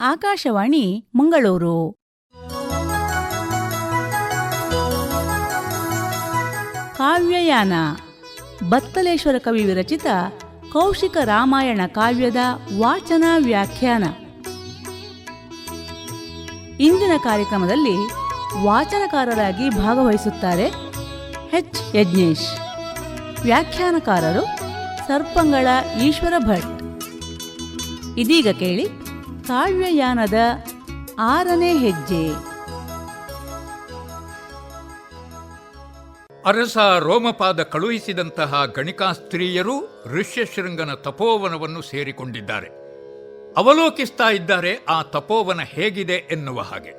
ಆಕಾಶವಾಣಿ, ಮಂಗಳೂರು. ಕಾವ್ಯಯಾನ, ಬತ್ತಲೇಶ್ವರ ಕವಿ ವಿರಚಿತ ಕೌಶಿಕ ರಾಮಾಯಣ ಕಾವ್ಯದ ವಾಚನ ವ್ಯಾಖ್ಯಾನ. ಇಂದಿನ ಕಾರ್ಯಕ್ರಮದಲ್ಲಿ ವಾಚನಕಾರರಾಗಿ ಭಾಗವಹಿಸುತ್ತಾರೆ ಎಚ್. ಯಜ್ಞೇಶ್. ವ್ಯಾಖ್ಯಾನಕಾರರು ಸರ್ಪಂಗಳ ಈಶ್ವರ ಭಟ್. ಇದೀಗ ಕೇಳಿ ಕಾವ್ಯಯಾನದ ಆರನೇ ಹೆಜ್ಜೆ. ಅರಸ ರೋಮಪಾದ ಕಳುಹಿಸಿದಂತಹ ಗಣಿಕಾಸ್ತ್ರೀಯರು ಋಷ್ಯಶೃಂಗನ ತಪೋವನವನ್ನು ಸೇರಿಕೊಂಡಿದ್ದಾರೆ. ಅವಲೋಕಿಸ್ತಾ ಇದ್ದಾರೆ ಆ ತಪೋವನ ಹೇಗಿದೆ ಎನ್ನುವ ಹಾಗೆ.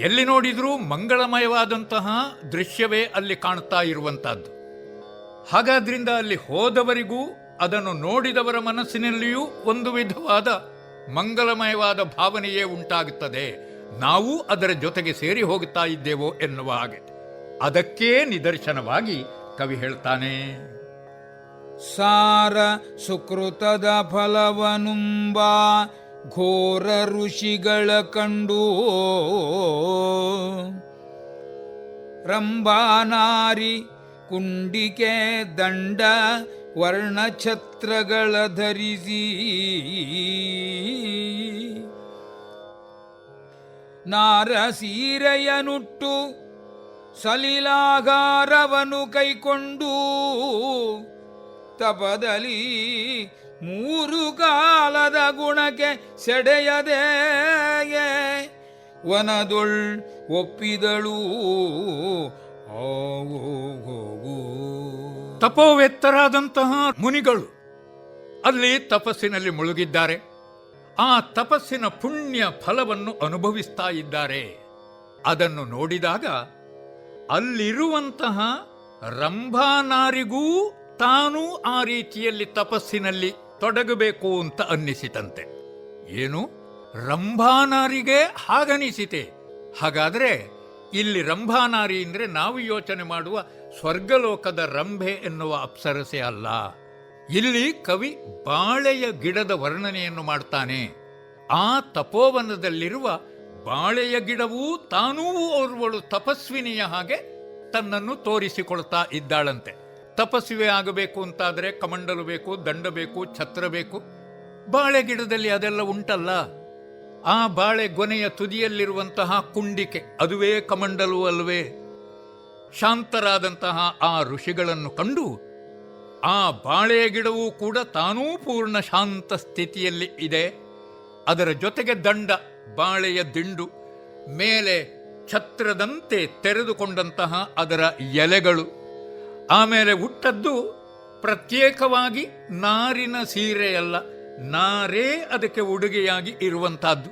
ಎಲ್ಲಿ ನೋಡಿದರೂ ಮಂಗಳಮಯವಾದಂತಹ ದೃಶ್ಯವೇ ಅಲ್ಲಿ ಕಾಣ್ತಾ ಇರುವಂತಹದ್ದು. ಹಾಗಾದ್ರಿಂದ ಅಲ್ಲಿ ಹೋದವರಿಗೂ ಅದನ್ನು ನೋಡಿದವರ ಮನಸ್ಸಿನಲ್ಲಿಯೂ ಒಂದು ವಿಧವಾದ ಮಂಗಲಮಯವಾದ ಭಾವನೆಯೇ ಉಂಟಾಗುತ್ತದೆ. ನಾವು ಅದರ ಜೊತೆಗೆ ಸೇರಿ ಹೋಗುತ್ತಾ ಇದ್ದೇವೋ ಎನ್ನುವ ಹಾಗೆ. ಅದಕ್ಕೇ ನಿದರ್ಶನವಾಗಿ ಕವಿ ಹೇಳ್ತಾನೆ. ಸಾರ ಸುಕೃತದ ಫಲವನುಂಬ ಘೋರ ಋಷಿಗಳ ಕಂಡು. ರಂಭಾನಾರಿ ಕುಂಡಿಕೆ ದಂಡ ವರ್ಣಛತ್ರಗಳ ಧರಿಸಿ. ನಾರ ಸೀರೆಯನುಟ್ಟು ಸಲಿಲಾಗಾರವನು ಕೈಕೊಂಡು ತಪದಲ್ಲಿ ಮೂರು ಕಾಲದ ಗುಣಕ್ಕೆ ಸೆಡೆಯದೆ ವನದೊಳ್ ಒಪ್ಪಿದಳು ತಪೋವೆತ್ತರಾದಂತಹ ಮುನಿಗಳು ಅಲ್ಲಿ ತಪಸ್ಸಿನಲ್ಲಿ ಮುಳುಗಿದ್ದಾರೆ. ಆ ತಪಸ್ಸಿನ ಪುಣ್ಯ ಫಲವನ್ನು ಅನುಭವಿಸ್ತಾ ಇದ್ದಾರೆ. ಅದನ್ನು ನೋಡಿದಾಗ ಅಲ್ಲಿರುವಂತಹ ರಂಭಾನಾರಿಗೂ ತಾನೂ ಆ ರೀತಿಯಲ್ಲಿ ತಪಸ್ಸಿನಲ್ಲಿ ತೊಡಗಬೇಕು ಅಂತ ಅನ್ನಿಸಿತಂತೆ. ಏನು? ರಂಭಾನಾರಿಗೆ ಹಾಗನಿಸಿತೆ. ಹಾಗಾದ್ರೆ ಇಲ್ಲಿ ರಂಭಾನಾರಿ ಅಂದ್ರೆ ನಾವು ಯೋಚನೆ ಮಾಡುವ ಸ್ವರ್ಗಲೋಕದ ರಂಭೆ ಎನ್ನುವ ಅಪ್ಸರಸೆ ಅಲ್ಲ. ಇಲ್ಲಿ ಕವಿ ಬಾಳೆಯ ಗಿಡದ ವರ್ಣನೆಯನ್ನು ಮಾಡ್ತಾನೆ. ಆ ತಪೋವನದಲ್ಲಿರುವ ಬಾಳೆಯ ಗಿಡವೂ ತಾನೂ ಓರ್ವಳು ತಪಸ್ವಿನಿಯ ಹಾಗೆ ತನ್ನನ್ನು ತೋರಿಸಿಕೊಳ್ತಾ ಇದ್ದಾಳಂತೆ. ತಪಸ್ವಿ ಆಗಬೇಕು ಅಂತಾದರೆ ಕಮಂಡಲು ಬೇಕು, ದಂಡ ಬೇಕು, ಛತ್ರ ಬೇಕು. ಬಾಳೆ ಗಿಡದಲ್ಲಿ ಅದೆಲ್ಲ ಉಂಟಲ್ಲ. ಆ ಬಾಳೆ ಗೊನೆಯ ತುದಿಯಲ್ಲಿರುವಂತಹ ಕುಂಡಿಕೆ ಅದುವೇ ಕಮಂಡಲು ಅಲ್ವೇ. ಶಾಂತರಾದಂತಹ ಆ ಋಷಿಗಳನ್ನು ಕಂಡು ಆ ಬಾಳೆ ಗಿಡವೂ ಕೂಡ ತಾನೂ ಪೂರ್ಣ ಶಾಂತ ಸ್ಥಿತಿಯಲ್ಲಿ ಇದೆ. ಅದರ ಜೊತೆಗೆ ದಂಡ, ಬಾಳೆಯ ದಿಂಡು, ಮೇಲೆ ಛತ್ರದಂತೆ ತೆರೆದುಕೊಂಡಂತಹ ಅದರ ಎಲೆಗಳು. ಆಮೇಲೆ ಹುಟ್ಟದ್ದು ಪ್ರತ್ಯೇಕವಾಗಿ ನಾರಿನ ಸೀರೆಯಲ್ಲ, ನಾರೇ ಅದಕ್ಕೆ ಉಡುಗೆಯಾಗಿ ಇರುವಂತಹದ್ದು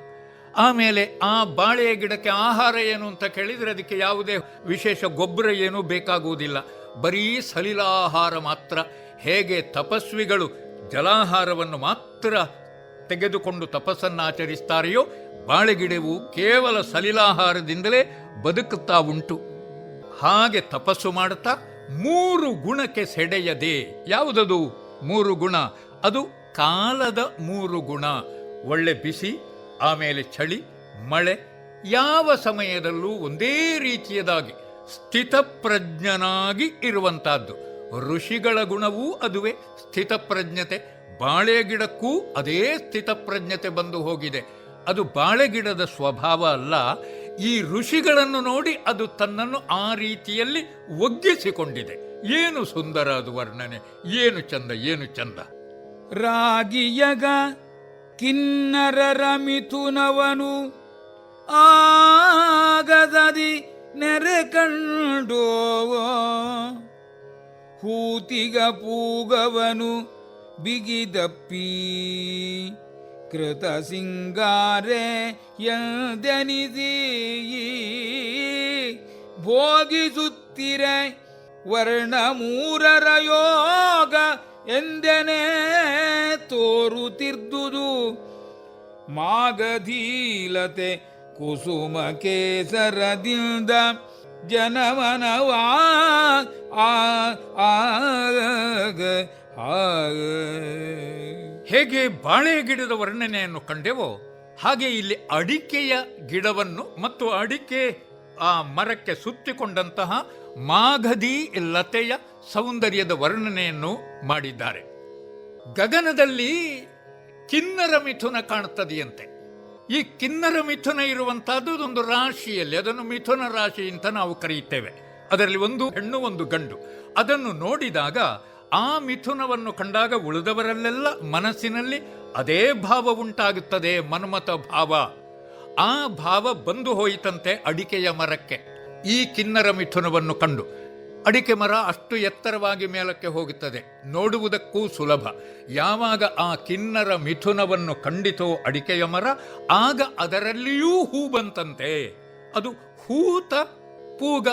ಆಮೇಲೆ ಆ ಬಾಳೆಯ ಗಿಡಕ್ಕೆ ಆಹಾರ ಏನು ಅಂತ ಕೇಳಿದರೆ ಅದಕ್ಕೆ ಯಾವುದೇ ವಿಶೇಷ ಗೊಬ್ಬರ ಏನೂ ಬೇಕಾಗುವುದಿಲ್ಲ. ಬರೀ ಸಲಿಲಾಹಾರ ಮಾತ್ರ, ಹೇಗೆ ತಪಸ್ವಿಗಳು ಜಲಾಹಾರವನ್ನು ಮಾತ್ರ ತೆಗೆದುಕೊಂಡು ತಪಸ್ಸನ್ನು ಆಚರಿಸ್ತಾರೆಯೋ ಬಾಳೆಗಿಡವು ಕೇವಲ ಸಲಿಲಾಹಾರದಿಂದಲೇ ಬದುಕುತ್ತಾ ಉಂಟು. ಹಾಗೆ ತಪಸ್ಸು ಮಾಡುತ್ತಾ ಮೂರು ಗುಣಕ್ಕೆ ಸೆಡೆಯದೆ. ಯಾವುದದು ಮೂರು ಗುಣ? ಅದು ಕಾಲದ ಮೂರು ಗುಣ. ಒಳ್ಳೆ ಬಿಸಿ, ಆಮೇಲೆ ಚಳಿ, ಮಳೆ, ಯಾವ ಸಮಯದಲ್ಲೂ ಒಂದೇ ರೀತಿಯದಾಗಿ ಸ್ಥಿತಪ್ರಜ್ಞನಾಗಿ ಇರುವಂತಹದ್ದು ಋಷಿಗಳ ಗುಣವೂ ಅದುವೇ. ಸ್ಥಿತಪ್ರಜ್ಞತೆ. ಬಾಳೆ ಗಿಡಕ್ಕೂ ಅದೇ ಸ್ಥಿತಪ್ರಜ್ಞತೆ ಬಂದು ಹೋಗಿದೆ. ಅದು ಬಾಳೆಗಿಡದ ಸ್ವಭಾವ ಅಲ್ಲ. ಈ ಋಷಿಗಳನ್ನು ನೋಡಿ ಅದು ತನ್ನನ್ನು ಆ ರೀತಿಯಲ್ಲಿ ಒಗ್ಗಿಸಿಕೊಂಡಿದೆ. ಏನು ಸುಂದರ ಅದು ವರ್ಣನೆ. ಏನು ಚಂದ ಏನು ಚಂದ. ರಾಗಿಯಗ ಕಿನ್ನರರ ಮಿಥುನವನು. ಆಗದದಿ ನೆರೆ ಕಂಡೋ ಹೂತಿಗ ಪೂಗವನು ಬಿಗಿದಪ್ಪಿ. ಕೃತ ಸಿಂಗಾರೆ ಎಂದೆನಿಸಿ ಭೋಗಿಸುತ್ತಿರೆ ವರ್ಣ ಮೂರರ ಯೋಗ ಎಂದೆನೆ ತೋರುತ್ತಿರ್ದುದು ಮಾಗಧೀಲತೆ ಕುಸುಮ ಕೇಸರದಿಂದ ಜನಮನವಾ ಆಗ ಹೇಗೆ ಬಾಳೆ ಗಿಡದ ವರ್ಣನೆಯನ್ನು ಕಂಡೆವೋ ಹಾಗೆ ಇಲ್ಲಿ ಅಡಿಕೆಯ ಗಿಡವನ್ನು ಮತ್ತು ಅಡಿಕೆ ಆ ಮರಕ್ಕೆ ಸುತ್ತಿಕೊಂಡಂತಹ ಮಾಘದಿ ಲತೆಯ ಸೌಂದರ್ಯದ ವರ್ಣನೆಯನ್ನು ಮಾಡಿದ್ದಾರೆ. ಗಗನದಲ್ಲಿ ಕಿನ್ನರ ಮಿಥುನ ಕಾಣುತ್ತದೆಯಂತೆ. ಈ ಕಿನ್ನರ ಮಿಥುನ ಇರುವಂತಹದ್ದು ಒಂದು ರಾಶಿಯಲ್ಲಿ, ಅದನ್ನು ಮಿಥುನ ರಾಶಿ ಅಂತ ನಾವು ಕರೆಯುತ್ತೇವೆ. ಅದರಲ್ಲಿ ಒಂದು ಹೆಣ್ಣು, ಒಂದು ಗಂಡು. ಅದನ್ನು ನೋಡಿದಾಗ ಆ ಮಿಥುನವನ್ನು ಕಂಡಾಗ ಉಳಿದವರಲ್ಲೆಲ್ಲ ಮನಸ್ಸಿನಲ್ಲಿ ಅದೇ ಭಾವ ಉಂಟಾಗುತ್ತದೆ ಮನ್ಮತ ಭಾವ. ಆ ಭಾವ ಬಂದು ಹೋಯಿತಂತೆ ಅಡಿಕೆಯ ಮರಕ್ಕೆ. ಈ ಕಿನ್ನರ ಮಿಥುನವನ್ನು ಕಂಡು. ಅಡಿಕೆ ಮರ ಅಷ್ಟು ಎತ್ತರವಾಗಿ ಮೇಲಕ್ಕೆ ಹೋಗುತ್ತದೆ. ನೋಡುವುದಕ್ಕೂ ಸುಲಭ. ಯಾವಾಗ ಆ ಕಿನ್ನರ ಮಿಥುನವನ್ನು ಕಂಡಿತೋ ಅಡಿಕೆಯ ಮರ, ಆಗ ಅದರಲ್ಲಿಯೂ ಹೂ ಬಂತಂತೆ. ಅದು ಹೂತ ಪೂಗ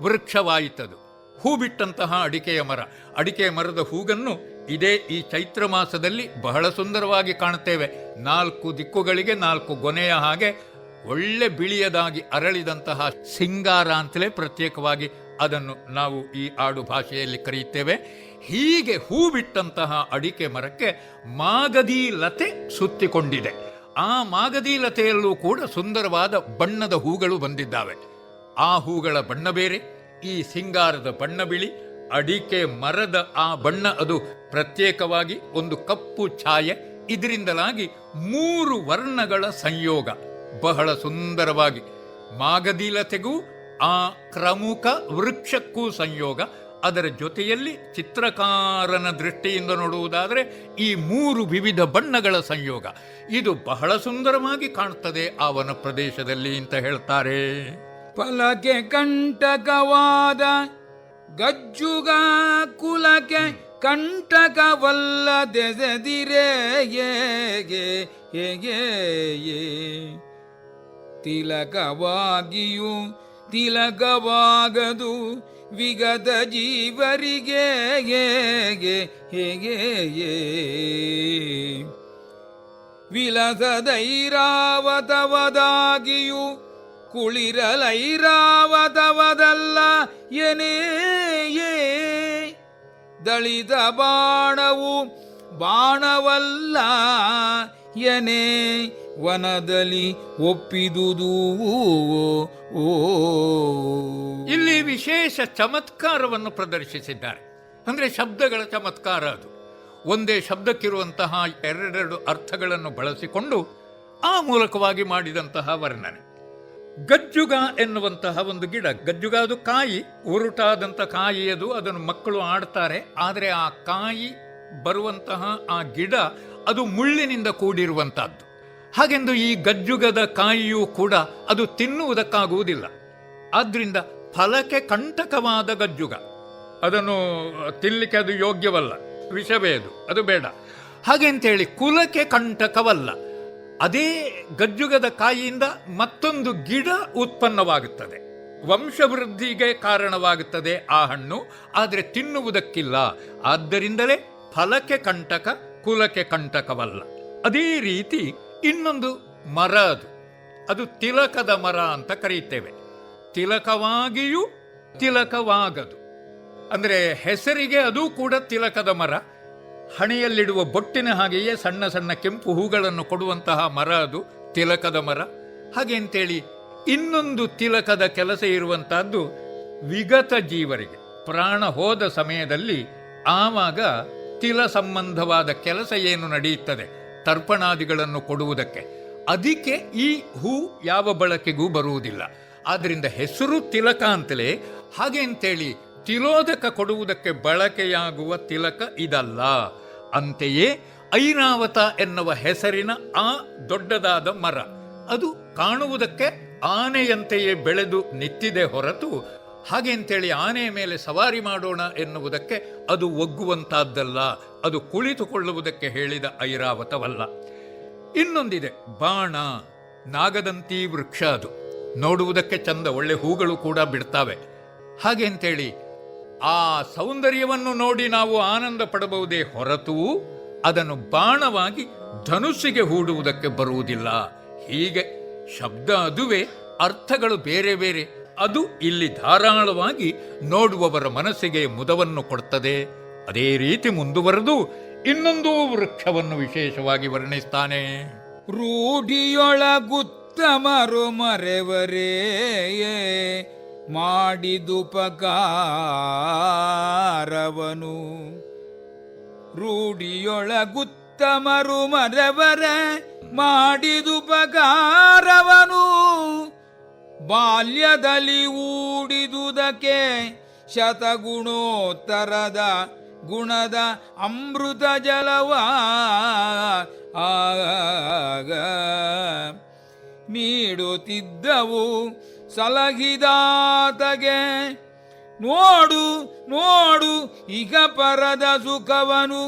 ವೃಕ್ಷವಾಯಿತದು. ಹೂ ಬಿಟ್ಟಂತಹ ಅಡಿಕೆಯ ಮರ. ಅಡಿಕೆಯ ಮರದ ಹೂಗನ್ನು ಇದೇ ಈ ಚೈತ್ರ ಮಾಸದಲ್ಲಿ ಬಹಳ ಸುಂದರವಾಗಿ ಕಾಣುತ್ತೇವೆ. ನಾಲ್ಕು ದಿಕ್ಕುಗಳಿಗೆ ನಾಲ್ಕು ಗೊನೆಯ ಹಾಗೆ ಒಳ್ಳೆ ಬಿಳಿಯದಾಗಿ ಅರಳಿದಂತಹ ಸಿಂಗಾರ ಅಂತಲೇ ಪ್ರತ್ಯೇಕವಾಗಿ ಅದನ್ನು ನಾವು ಈ ಆಡು ಭಾಷೆಯಲ್ಲಿ ಕರೆಯುತ್ತೇವೆ. ಹೀಗೆ ಹೂ ಬಿಟ್ಟಂತಹ ಅಡಿಕೆ ಮರಕ್ಕೆ ಮಾಗದಿ ಲತೆ ಸುತ್ತಿಕೊಂಡಿದೆ. ಆ ಮಾಗದಿ ಲತೆಯಲ್ಲೂ ಕೂಡ ಸುಂದರವಾದ ಬಣ್ಣದ ಹೂಗಳು ಬಂದಿದ್ದಾವೆ. ಆ ಹೂಗಳ ಬಣ್ಣ ಬೇರೆ, ಈ ಸಿಂಗಾರದ ಬಣ್ಣ ಬಿಳಿ, ಅಡಿಕೆ ಮರದ ಆ ಬಣ್ಣ ಅದು ಪ್ರತ್ಯೇಕವಾಗಿ ಒಂದು ಕಪ್ಪು ಛಾಯೆ, ಇದರಿಂದಲಾಗಿ ಮೂರು ವರ್ಣಗಳ ಸಂಯೋಗ. ಬಹಳ ಸುಂದರವಾಗಿ ಮಾಗದೀಲತೆಗೂ ಆ ಕ್ರಮುಖ ವೃಕ್ಷಕ್ಕೂ ಸಂಯೋಗ. ಅದರ ಜೊತೆಯಲ್ಲಿ ಚಿತ್ರಕಾರನ ದೃಷ್ಟಿಯಿಂದ ನೋಡುವುದಾದರೆ ಈ ಮೂರು ವಿವಿಧ ಬಣ್ಣಗಳ ಸಂಯೋಗ. ಇದು ಬಹಳ ಸುಂದರವಾಗಿ ಕಾಣುತ್ತದೆ ಅವನ ಪ್ರದೇಶದಲ್ಲಿ ಅಂತ ಹೇಳ್ತಾರೆ. ಫಲಕೆ ಕಂಟಕವಾದ ಗಜ್ಜುಗ ಕುಲಕೆ ಕಂಟಕವಲ್ಲದೆಸೆದಿರೆ ಹೇಗೆ ಹೇಗೆ ತಿಲಕವಾಗಿಯೂ ತಿಲಕವಾಗದು ವಿಗತ ಜೀವರಿಗೆ ಹೇಗೆ ಹೇಗೆ ವಿಲಸದೈರಾವತವದಾಗಿಯೂ ಕುಳಿರಲೈರಾವತವದಲ್ಲ ಎನೇ ದಳಿತ ಬಾಣವು ಬಾಣವಲ್ಲ ಎನೆ ವನದಲ್ಲಿ ಒಪ್ಪಿದುದು. ಓ ಇಲ್ಲಿ ವಿಶೇಷ ಚಮತ್ಕಾರವನ್ನು ಪ್ರದರ್ಶಿಸಿದ್ದಾರೆ. ಅಂದ್ರೆ ಶಬ್ದಗಳ ಚಮತ್ಕಾರ ಅದು. ಒಂದೇ ಶಬ್ದಕ್ಕಿರುವಂತಹ ಎರಡೆರಡು ಅರ್ಥಗಳನ್ನು ಬಳಸಿಕೊಂಡು ಆ ಮೂಲಕವಾಗಿ ಮಾಡಿದಂತಹ ವರ್ಣನೆ. ಗಜ್ಜುಗ ಎನ್ನುವಂತಹ ಒಂದು ಗಿಡ. ಗಜ್ಜುಗ ಅದು ಕಾಯಿ ಉರುಟಾದಂಥ ಕಾಯಿ ಅದು. ಅದನ್ನು ಮಕ್ಕಳು ಆಡ್ತಾರೆ. ಆದರೆ ಆ ಕಾಯಿ ಬರುವಂತಹ ಆ ಗಿಡ ಅದು ಮುಳ್ಳಿನಿಂದ ಕೂಡಿರುವಂತಹದ್ದು. ಹಾಗೆಂದು ಈ ಗಜ್ಜುಗದ ಕಾಯಿಯೂ ಕೂಡ ಅದು ತಿನ್ನುವುದಕ್ಕಾಗುವುದಿಲ್ಲ. ಆದ್ದರಿಂದ ಫಲಕ್ಕೆ ಕಂಟಕವಾದ ಗಜ್ಜುಗ. ಅದನ್ನು ತಿನ್ನಲಿಕ್ಕೆ ಅದು ಯೋಗ್ಯವಲ್ಲ. ವಿಷವೇ ಅದು. ಅದು ಬೇಡ. ಹಾಗೆ ಅಂತೇಳಿ ಕುಲಕ್ಕೆ ಕಂಟಕವಲ್ಲ. ಅದೇ ಗಜ್ಜುಗದ ಕಾಯಿಯಿಂದ ಮತ್ತೊಂದು ಗಿಡ ಉತ್ಪನ್ನವಾಗುತ್ತದೆ. ವಂಶವೃದ್ಧಿಗೆ ಕಾರಣವಾಗುತ್ತದೆ ಆ ಹಣ್ಣು. ಆದರೆ ತಿನ್ನುವುದಕ್ಕಿಲ್ಲ. ಆದ್ದರಿಂದಲೇ ಫಲಕ್ಕೆ ಕಂಟಕ ಕುಲಕ್ಕೆ ಕಂಟಕವಲ್ಲ. ಅದೇ ರೀತಿ ಇನ್ನೊಂದು ಮರ ಅದು. ಅದು ತಿಲಕದ ಮರ ಅಂತ ಕರೆಯುತ್ತೇವೆ. ತಿಲಕವಾಗಿಯೂ ತಿಲಕವಾಗದು. ಅಂದರೆ ಹೆಸರಿಗೆ ಅದು ಕೂಡ ತಿಲಕದ ಮರ. ಹಣೆಯಲ್ಲಿಡುವ ಬೊಟ್ಟಿನ ಹಾಗೆಯೇ ಸಣ್ಣ ಸಣ್ಣ ಕೆಂಪು ಹೂಗಳನ್ನು ಕೊಡುವಂತಹ ಮರ ಅದು ತಿಲಕದ ಮರ. ಹಾಗೆ ಅಂತೇಳಿ ಇನ್ನೊಂದು ತಿಲಕದ ಕೆಲಸ ಇರುವಂತಹದ್ದು ವಿಗತ ಜೀವರಿಗೆ. ಪ್ರಾಣ ಹೋದ ಸಮಯದಲ್ಲಿ ಆವಾಗ ತಿಲ ಸಂಬಂಧವಾದ ಕೆಲಸ ಏನು ನಡೆಯುತ್ತದೆ? ತರ್ಪಣಾದಿಗಳನ್ನು ಕೊಡುವುದಕ್ಕೆ. ಅದಕ್ಕೆ ಈ ಹೂ ಯಾವ ಬಳಕೆಗೂ ಬರುವುದಿಲ್ಲ. ಆದ್ದರಿಂದ ಹೆಸರು ತಿಲಕ ಅಂತಲೇ ಹಾಗೆ ಅಂತೇಳಿ ತಿಲೋದಕ ಕೊಡುವುದಕ್ಕೆ ಬಳಕೆಯಾಗುವ ತಿಲಕ ಇದಲ್ಲ. ಅಂತೆಯೇ ಐರಾವತ ಎನ್ನುವ ಹೆಸರಿನ ಆ ದೊಡ್ಡದಾದ ಮರ. ಅದು ಕಾಣುವುದಕ್ಕೆ ಆನೆಯಂತೆಯೇ ಬೆಳೆದು ನಿಂತಿದೆ ಹೊರತು ಹಾಗೆ ಅಂತೇಳಿ ಆನೆಯ ಮೇಲೆ ಸವಾರಿ ಮಾಡೋಣ ಎನ್ನುವುದಕ್ಕೆ ಅದು ಒಗ್ಗುವಂತಹದ್ದಲ್ಲ ಅದು ಕುಳಿತುಕೊಳ್ಳುವುದಕ್ಕೆ ಹೇಳಿದ ಐರಾವತವಲ್ಲ. ಇನ್ನೊಂದಿದೆ, ಬಾಣ, ನಾಗದಂತಿ ವೃಕ್ಷ ಅದು. ನೋಡುವುದಕ್ಕೆ ಚಂದ ಒಳ್ಳೆ ಹೂಗಳು ಕೂಡ ಬಿಡ್ತಾವೆ. ಹಾಗೆ ಅಂತೇಳಿ, ಆ ಸೌಂದರ್ಯವನ್ನು ನೋಡಿ ನಾವು ಆನಂದ ಪಡಬಹುದೇ ಹೊರತು, ಅದನ್ನು ಬಾಣವಾಗಿ ಧನುಸ್ಸಿಗೆ ಹೂಡುವುದಕ್ಕೆ ಬರುವುದಿಲ್ಲ. ಹೀಗೆ ಶಬ್ದ ಅದುವೇ ಅರ್ಥಗಳು ಬೇರೆ ಬೇರೆ. ಅದು ಇಲ್ಲಿ ಧಾರಾಳವಾಗಿ ನೋಡುವವರ ಮನಸ್ಸಿಗೆ ಮುದವನ್ನು ಕೊಡ್ತದೆ. ಅದೇ ರೀತಿ ಮುಂದುವರೆದು ಇನ್ನೊಂದು ವೃಕ್ಷವನ್ನು ವಿಶೇಷವಾಗಿ ವರ್ಣಿಸ್ತಾನೆ. ರೂಢಿಯೊಳಗುತ್ತಮರು ಮರೆವರೇ ಮಾಡಿದುಪಕಾರವನು ರೂಢಿಯೊಳಗುತ್ತಮರು ಮರೆವರ? ಮಾಡಿದುಪಕಾರವನು ಬಾಲ್ಯದಲ್ಲಿ ಊಡಿದುದಕ್ಕೆ ಶತಗುಣೋತ್ತರದ ಗುಣದ ಅಮೃತ ಜಲವ ಆಗ ನೀಡುತ್ತಿದ್ದವು ಸಲಹಿದಾತಗೆ ನೋಡು ನೋಡು, ಈಗ ಪರದ ಸುಖವನು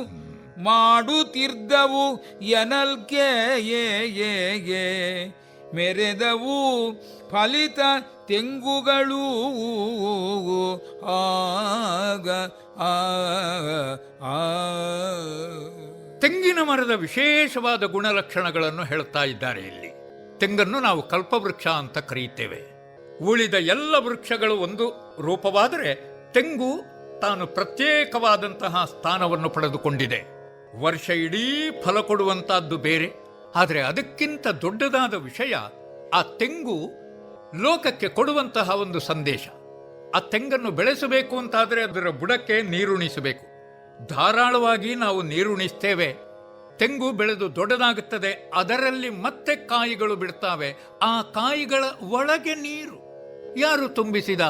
ಮಾಡುತ್ತಿದ್ದವು ಎನಲ್ಕೆ ಏ. ಮೆರೆದವು ಫಲಿತ ತೆಂಗುಗಳು ಆಗ, ಆ ತೆಂಗಿನ ಮರದ ವಿಶೇಷವಾದ ಗುಣಲಕ್ಷಣಗಳನ್ನು ಹೇಳುತ್ತಾ ಇದ್ದಾರೆ ಇಲ್ಲಿ. ತೆಂಗನ್ನು ನಾವು ಕಲ್ಪವೃಕ್ಷ ಅಂತ ಕರೆಯುತ್ತೇವೆ. ಉಳಿದ ಎಲ್ಲ ವೃಕ್ಷಗಳು ಒಂದು ರೂಪವಾದರೆ ತೆಂಗು ತಾನು ಪ್ರತ್ಯೇಕವಾದಂತಹ ಸ್ಥಾನವನ್ನು ಪಡೆದುಕೊಂಡಿದೆ. ವರ್ಷ ಇಡೀ ಫಲ ಕೊಡುವಂತಹದ್ದು ಬೇರೆ. ಆದರೆ ಅದಕ್ಕಿಂತ ದೊಡ್ಡದಾದ ವಿಷಯ ಆ ತೆಂಗು ಲೋಕಕ್ಕೆ ಕೊಡುವಂತಹ ಒಂದು ಸಂದೇಶ. ಆ ತೆಂಗನ್ನು ಬೆಳೆಸಬೇಕು ಅಂತಾದರೆ ಅದರ ಬುಡಕ್ಕೆ ನೀರುಣಿಸಬೇಕು. ಧಾರಾಳವಾಗಿ ನಾವು ನೀರುಣಿಸ್ತೇವೆ. ತೆಂಗು ಬೆಳೆದು ದೊಡ್ಡದಾಗುತ್ತದೆ. ಅದರಲ್ಲಿ ಮತ್ತೆ ಕಾಯಿಗಳು ಬಿಡ್ತಾವೆ. ಆ ಕಾಯಿಗಳ ಒಳಗೆ ನೀರು. ಯಾರು ತುಂಬಿಸಿದ?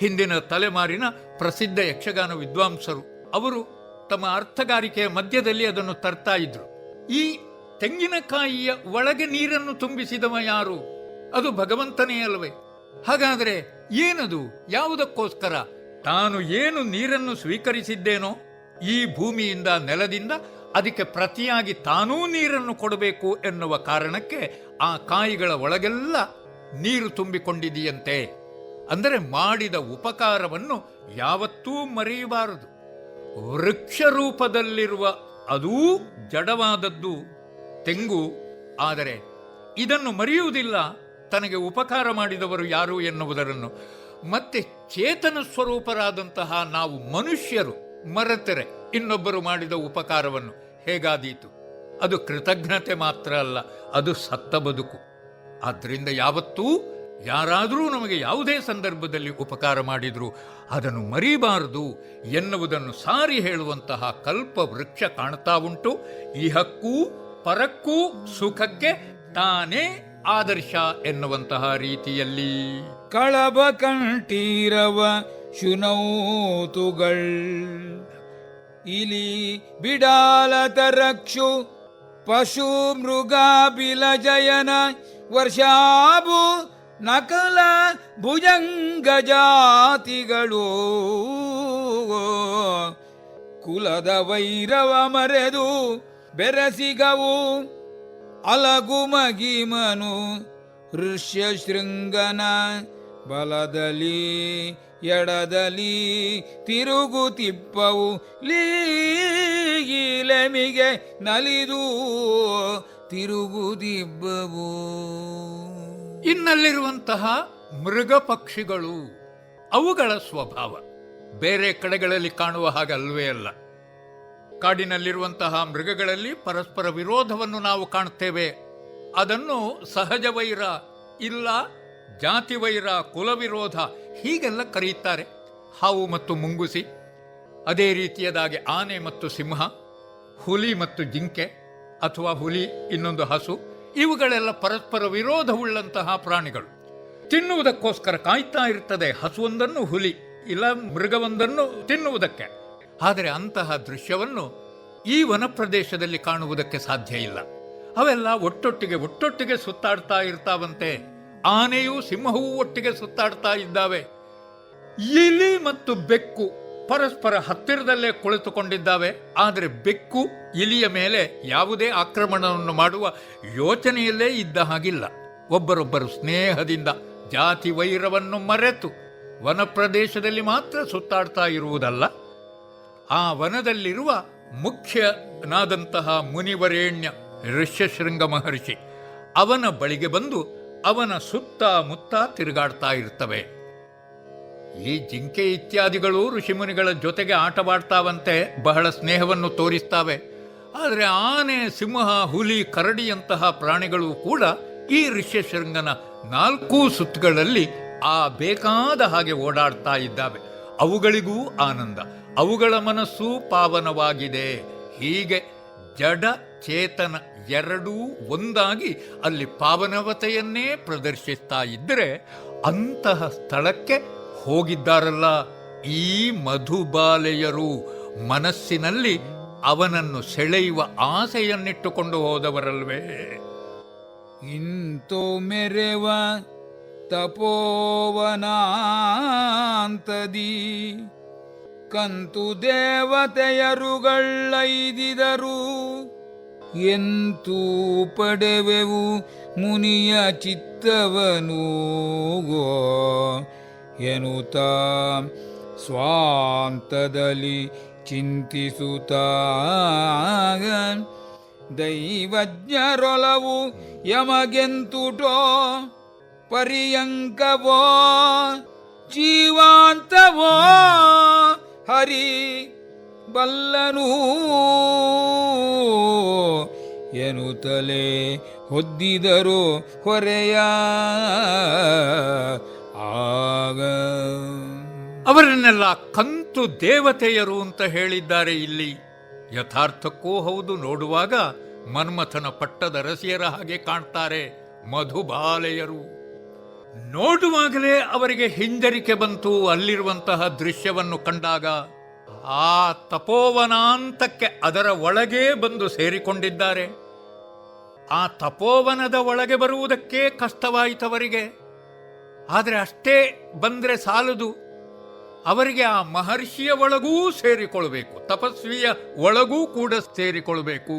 ಹಿಂದಿನ ತಲೆಮಾರಿನ ಪ್ರಸಿದ್ಧ ಯಕ್ಷಗಾನ ವಿದ್ವಾಂಸರು. ಅವರು ತಮ್ಮ ಅರ್ಥಗಾರಿಕೆಯ ಮಧ್ಯದಲ್ಲಿ ಅದನ್ನು ತರ್ತಾ ಇದ್ರು. ಈ ತೆಂಗಿನಕಾಯಿಯ ಒಳಗೆ ನೀರನ್ನು ತುಂಬಿಸಿದವ ಯಾರು? ಅದು ಭಗವಂತನೇ ಅಲ್ವೇ. ಹಾಗಾದರೆ ಏನದು? ಯಾವುದಕ್ಕೋಸ್ಕರ? ತಾನು ಏನು ನೀರನ್ನು ಸ್ವೀಕರಿಸಿದ್ದೇನೋ? ಈ ಭೂಮಿಯಿಂದ, ನೆಲದಿಂದ ಅದಕ್ಕೆ ಪ್ರತಿಯಾಗಿ ತಾನೂ ನೀರನ್ನು ಕೊಡಬೇಕು ಎನ್ನುವ ಕಾರಣಕ್ಕೆ ಆ ಕಾಯಿಗಳ ಒಳಗೆಲ್ಲ ನೀರು ತುಂಬಿಕೊಂಡಿದೆಯಂತೆ. ಅಂದರೆ ಮಾಡಿದ ಉಪಕಾರವನ್ನು ಯಾವತ್ತೂ ಮರೆಯಬಾರದು. ವೃಕ್ಷ ರೂಪದಲ್ಲಿರುವ ಅದೂ ಜಡವಾದದ್ದು. ತೆಂಗು. ಆದರೆ ಇದನ್ನು ಮರೆಯುವುದಿಲ್ಲ. ತನಗೆ ಉಪಕಾರ ಮಾಡಿದವರು ಯಾರು ಎನ್ನುವುದರನ್ನು. ಮತ್ತೆ ಚೇತನ ಸ್ವರೂಪರಾದಂತಹ ನಾವು ಮನುಷ್ಯರು ಮರೆತರೆ ಇನ್ನೊಬ್ಬರು ಮಾಡಿದ ಉಪಕಾರವನ್ನು. ಹೇಗಾದೀತು? ಅದು ಕೃತಜ್ಞತೆ ಮಾತ್ರ ಅಲ್ಲ, ಅದು ಸತ್ತ ಬದುಕು. ಆದ್ದರಿಂದ ಯಾವತ್ತೂ ಯಾರಾದರೂ ನಮಗೆ ಯಾವುದೇ ಸಂದರ್ಭದಲ್ಲಿ ಉಪಕಾರ ಮಾಡಿದ್ರು ಅದನ್ನು ಮರಿಬಾರದು ಎನ್ನುವುದನ್ನು ಸಾರಿ ಹೇಳುವಂತಹ ಕಲ್ಪ ವೃಕ್ಷ ಕಾಣ್ತಾ ಉಂಟು. ಇಹಕ್ಕೂ ಪರಕ್ಕೂ ಸುಖಕ್ಕೆ ತಾನೇ ಆದರ್ಶ ಎನ್ನುವಂತಹ ರೀತಿಯಲ್ಲಿ. ಕಳಬ ಕಂಠೀರವ ಶುನೌತುಗಳ್. ಇಲಿ ಬಿಡಾಲತರಕ್ಷು ಪಶು ಜಯನ ವರ್ಷಾಬು ನಕಲ ಭುಜಂಗ ಜಾತಿಗಳು. ಕುಲದ ವೈರವ ಮರೆದು ಬೆರಸಿಗವು ಅಲಗು ಮಗಿಮನು ಋಷ್ಯ ಶೃಂಗನ ಬಲದಲ್ಲಿ, ಎಡದಲ್ಲಿ ತಿರುಗುತಿಪ್ಪವು ಲೀಗಿಲೆಮಿಗೆ ನಲಿದು ತಿರುಗುದಿಬ್ಬವು ಇನ್ನಲ್ಲಿರುವಂತಹ ಮೃಗ ಪಕ್ಷಿಗಳು ಅವುಗಳ ಸ್ವಭಾವ ಬೇರೆ ಕಡೆಗಳಲ್ಲಿ ಕಾಣುವ ಹಾಗೆ ಅಲ್ವೇ ಅಲ್ಲ. ಕಾಡಿನಲ್ಲಿರುವಂತಹ ಮೃಗಗಳಲ್ಲಿ ಪರಸ್ಪರ ವಿರೋಧವನ್ನು ನಾವು ಕಾಣುತ್ತೇವೆ. ಅದನ್ನು ಸಹಜ ವೈರ, ಇಲ್ಲ ಜಾತಿ ವೈರ ಕುಲವಿರೋಧ ಹೀಗೆಲ್ಲ ಕರೆಯುತ್ತಾರೆ. ಹಾವು ಮತ್ತು ಮುಂಗುಸಿ, ಅದೇ ರೀತಿಯದಾಗಿ ಆನೆ ಮತ್ತು ಸಿಂಹ, ಹುಲಿ ಮತ್ತು ಜಿಂಕೆ ಅಥವಾ ಹುಲಿ, ಇನ್ನೊಂದು ಹಸು, ಇವುಗಳೆಲ್ಲ ಪರಸ್ಪರ ವಿರೋಧವುಳ್ಳಂತಹ ಪ್ರಾಣಿಗಳು. ತಿನ್ನುವುದಕ್ಕೋಸ್ಕರ ಕಾಯ್ತಾ ಇರ್ತದೆ ಹಸುವೊಂದನ್ನು ಹುಲಿ, ಇಲ್ಲ ಮೃಗವೊಂದನ್ನು ತಿನ್ನುವುದಕ್ಕೆ. ಆದರೆ ಅಂತಹ ದೃಶ್ಯವನ್ನು ಈ ವನಪ್ರದೇಶದಲ್ಲಿ ಕಾಣುವುದಕ್ಕೆ ಸಾಧ್ಯ ಇಲ್ಲ. ಅವೆಲ್ಲ ಒಟ್ಟೊಟ್ಟಿಗೆ ಒಟ್ಟೊಟ್ಟಿಗೆ ಸುತ್ತಾಡ್ತಾ ಇರ್ತಾವಂತೆ. ಆನೆಯೂ ಸಿಂಹವೂ ಒಟ್ಟಿಗೆ ಸುತ್ತಾಡ್ತಾ ಇದ್ದಾವೆ. ಇಲಿ ಮತ್ತು ಬೆಕ್ಕು ಪರಸ್ಪರ ಹತ್ತಿರದಲ್ಲೇ ಕುಳಿತುಕೊಂಡಿದ್ದಾವೆ. ಆದರೆ ಬೆಕ್ಕು ಇಲಿಯ ಮೇಲೆ ಯಾವುದೇ ಆಕ್ರಮಣವನ್ನು ಮಾಡುವ ಯೋಚನೆಯಲ್ಲೇ ಇದ್ದ ಹಾಗಿಲ್ಲ. ಒಬ್ಬರೊಬ್ಬರು ಸ್ನೇಹದಿಂದ ಜಾತಿ ವೈರವನ್ನು ಮರೆತು ವನ ಪ್ರದೇಶದಲ್ಲಿ ಮಾತ್ರ ಸುತ್ತಾಡ್ತಾ ಇರುವುದಲ್ಲ. ಆ ವನದಲ್ಲಿರುವ ಮುಖ್ಯನಾದಂತಹ ಮುನಿವರೇಣ್ಯ ಋಷ್ಯಶೃಂಗ ಮಹರ್ಷಿ ಅವನ ಬಳಿಗೆ ಬಂದು ಅವನ ಸುತ್ತ ಮುತ್ತ ತಿರುಗಾಡ್ತಾ ಇರ್ತವೆ. ಈ ಜಿಂಕೆ ಇತ್ಯಾದಿಗಳು ಋಷಿಮುನಿಗಳ ಜೊತೆಗೆ ಆಟವಾಡ್ತಾವಂತೆ, ಬಹಳ ಸ್ನೇಹವನ್ನು ತೋರಿಸ್ತಾವೆ. ಆದರೆ ಆನೆ, ಸಿಂಹ, ಹುಲಿ, ಕರಡಿಯಂತಹ ಪ್ರಾಣಿಗಳು ಕೂಡ ಈ ಋಷ್ಯಶೃಂಗನ ನಾಲ್ಕೂ ಸುತ್ತುಗಳಲ್ಲಿ ಆ ಬೇಕಾದ ಹಾಗೆ ಓಡಾಡ್ತಾ ಇದ್ದಾವೆ. ಅವುಗಳಿಗೂ ಆನಂದ. ಅವುಗಳ ಮನಸ್ಸು ಪಾವನವಾಗಿದೆ. ಹೀಗೆ ಜಡ ಚೇತನ ಎರಡೂ ಒಂದಾಗಿ ಅಲ್ಲಿ ಪಾವನವತೆಯನ್ನೇ ಪ್ರದರ್ಶಿಸ್ತಾ ಇದ್ದರೆ ಅಂತಹ ಸ್ಥಳಕ್ಕೆ ಹೋಗಿದ್ದಾರಲ್ಲ ಈ ಮಧುಬಾಲೆಯರು. ಮನಸ್ಸಿನಲ್ಲಿ ಅವನನ್ನು ಸೆಳೆಯುವ ಆಸೆಯನ್ನಿಟ್ಟುಕೊಂಡು ಹೋದವರಲ್ವೇ. ಇಂತೋ ಮೆರೆವ ತಪೋವನಾಂತದಿ. ಕಂತು ದೇವತೆಯರುಗಳೈದಿದರು. ಎಂತೂ ಪಡೆವೆವು ಮುನಿಯ ಚಿತ್ತವನು ಎನ್ನುತ್ತ ಸ್ವಾಂತದಲ್ಲಿ ಚಿಂತಿಸುತ್ತ ದೈವಜ್ಞರೊಲವು ಯಮಗೆಂತುಟೋ ಪರ್ಯಂಕವೋ ಜೀವಾಂತವೋ. ಹರಿ ಬಲ್ಲನು ಎನ್ನುತ್ತಲೇ ಹೊದ್ದಿದರು ಹೊರೆಯ ಆಗ. ಅವರನ್ನೆಲ್ಲ ಕಂತು ದೇವತೆಯರು ಅಂತ ಹೇಳಿದ್ದಾರೆ ಇಲ್ಲಿ. ಯಥಾರ್ಥಕ್ಕೂ ಹೌದು, ನೋಡುವಾಗ ಮನ್ಮಥನ ಪಟ್ಟದ ರಸಿಯರ ಹಾಗೆ ಕಾಣ್ತಾರೆ ಮಧುಬಾಲೆಯರು. ನೋಡುವಾಗಲೇ ಅವರಿಗೆ ಹಿಂಜರಿಕೆ ಬಂತು ಅಲ್ಲಿರುವಂತಹ ದೃಶ್ಯವನ್ನು ಕಂಡಾಗ, ಆ ತಪೋವನಾಂತಕ್ಕೆ ಅದರ ಒಳಗೇ ಬಂದು ಸೇರಿಕೊಂಡಿದ್ದಾರೆ. ಆ ತಪೋವನದ ಒಳಗೆ ಬರುವುದಕ್ಕೆ ಕಷ್ಟವಾಯಿತವರಿಗೆ. ಆದರೆ ಅಷ್ಟೇ ಬಂದರೆ ಸಾಲದು. ಅವರಿಗೆ ಆ ಮಹರ್ಷಿಯ ಒಳಗೂ ಸೇರಿಕೊಳ್ಳಬೇಕು, ತಪಸ್ವಿಯ ಒಳಗೂ ಕೂಡ ಸೇರಿಕೊಳ್ಳಬೇಕು.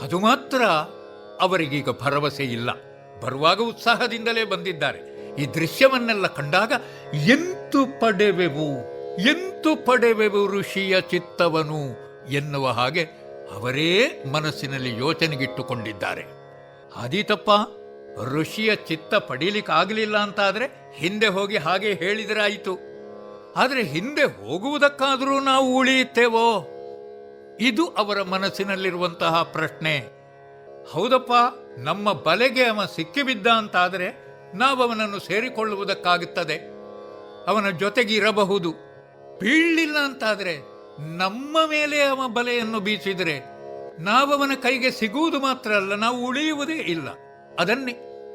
ಅದು ಮಾತ್ರ ಅವರಿಗೀಗ ಭರವಸೆ ಇಲ್ಲ. ಬರುವಾಗ ಉತ್ಸಾಹದಿಂದಲೇ ಬಂದಿದ್ದಾರೆ. ಈ ದೃಶ್ಯವನ್ನೆಲ್ಲ ಕಂಡಾಗ ಎಂತು ಪಡೆವೆವು ಎಂತು ಪಡೆವೆವು ಋಷಿಯ ಚಿತ್ತವನು ಎನ್ನುವ ಹಾಗೆ ಅವರೇ ಮನಸ್ಸಿನಲ್ಲಿ ಯೋಚನೆಗಿಟ್ಟುಕೊಂಡಿದ್ದಾರೆ. ಆದೀತಪ್ಪ, ಋಷಿಯ ಚಿತ್ತ ಪಡೀಲಿಕ್ಕಾಗಲಿಲ್ಲ ಅಂತಾದರೆ ಹಿಂದೆ ಹೋಗಿ ಹಾಗೆ ಹೇಳಿದರಾಯಿತು. ಆದರೆ ಹಿಂದೆ ಹೋಗುವುದಕ್ಕಾದರೂ ನಾವು ಉಳಿಯುತ್ತೇವೋ? ಇದು ಅವರ ಮನಸ್ಸಿನಲ್ಲಿರುವಂತಹ ಪ್ರಶ್ನೆ. ಹೌದಪ್ಪ ನಮ್ಮ ಬಲೆಗೆ ಅವ ಸಿಕ್ಕಿಬಿದ್ದ ಅಂತಾದರೆ ನಾವು ಅವನನ್ನು ಸೇರಿಕೊಳ್ಳುವುದಕ್ಕಾಗುತ್ತದೆ. ಅವನ ಜೊತೆಗಿರಬಹುದು. ಬೀಳಲಿಲ್ಲ ಅಂತಾದರೆ ನಮ್ಮ ಮೇಲೆ ಅವ ಬಲೆಯನ್ನು ಬೀಸಿದರೆ ಅವನ ಕೈಗೆ ಸಿಗುವುದು ಮಾತ್ರ ಅಲ್ಲ, ನಾವು ಉಳಿಯುವುದೇ ಇಲ್ಲ. ಅದನ್ನೇ,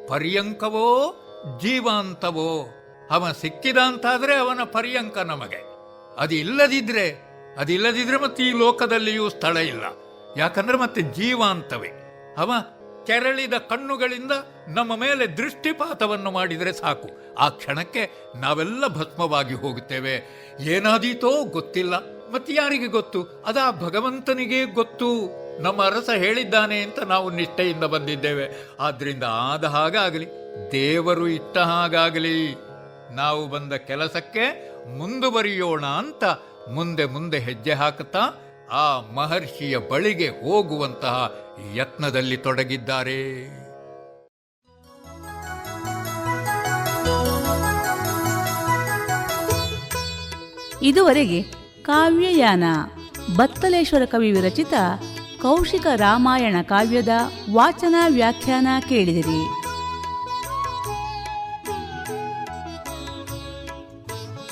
ಪರ್ಯಂಕವೋ ಜೀವಾಂತವೋ, ಅವ ಸಿಕ್ಕಿದ ಅಂತಾದರೆ ಅವನ ಪರ್ಯಂಕ ನಮಗೆ. ಅದಿಲ್ಲದಿದ್ರೆ ಅದಿಲ್ಲದಿದ್ರೆ ಮತ್ತೆ ಈ ಲೋಕದಲ್ಲಿಯೂ ಸ್ಥಳ ಇಲ್ಲ. ಯಾಕಂದ್ರೆ ಮತ್ತೆ ಜೀವಾಂತವೇ. ಅವ ಕೆರಳಿದ ಕಣ್ಣುಗಳಿಂದ ನಮ್ಮ ಮೇಲೆ ದೃಷ್ಟಿಪಾತವನ್ನು ಮಾಡಿದರೆ ಸಾಕು. ಆ ಕ್ಷಣಕ್ಕೆ ನಾವೆಲ್ಲ ಭಸ್ಮವಾಗಿ ಹೋಗುತ್ತೇವೆ. ಏನಾದೀತೋ ಗೊತ್ತಿಲ್ಲ. ಮತ್ತೆ ಯಾರಿಗೆ ಗೊತ್ತು? ಅದಾ ಭಗವಂತನಿಗೇ ಗೊತ್ತು. ನಮ್ಮ ಅರಸ ಹೇಳಿದ್ದಾನೆ ಅಂತ ನಾವು ನಿಷ್ಠೆಯಿಂದ ಬಂದಿದ್ದೇವೆ. ಆದ್ರಿಂದ ಆದ ಹಾಗಾಗಲಿ. ದೇವರು ಇಟ್ಟ ಹಾಗಾಗಲಿ. ನಾವು ಬಂದ ಕೆಲಸಕ್ಕೆ ಮುಂದುವರಿಯೋಣ ಅಂತ ಮುಂದೆ ಮುಂದೆ ಹೆಜ್ಜೆ ಹಾಕುತ್ತಾ ಆ ಮಹರ್ಷಿಯ ಬಳಿಗೆ ಹೋಗುವಂತಹ ಯತ್ನದಲ್ಲಿ ತೊಡಗಿದ್ದಾರೆ. ಇದುವರೆಗೆ ಕಾವ್ಯಯಾನ ಬತ್ತಲೇಶ್ವರ ಕವಿ ವಿರಚಿತ ಕೌಶಿಕ ರಾಮಾಯಣ ಕಾವ್ಯದ ವಾಚನ ವ್ಯಾಖ್ಯಾನ ಕೇಳಿದಿರಿ.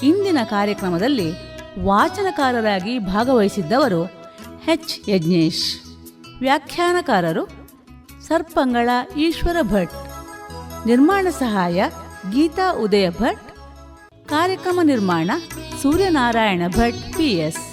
ಇಂದಿನ ಕಾರ್ಯಕ್ರಮದಲ್ಲಿ ವಾಚನಕಾರರಾಗಿ ಭಾಗವಹಿಸಿದ್ದವರು ಹೆಚ್ ಯಜ್ಞೇಶ್. ವ್ಯಾಖ್ಯಾನಕಾರರು ಸರ್ಪಂಗಳ ಈಶ್ವರ ಭಟ್. ನಿರ್ಮಾಣ ಸಹಾಯ ಗೀತಾ ಉದಯ ಭಟ್. ಕಾರ್ಯಕ್ರಮ ನಿರ್ಮಾಣ ಸೂರ್ಯನಾರಾಯಣ ಭಟ್ ಪಿಎಸ್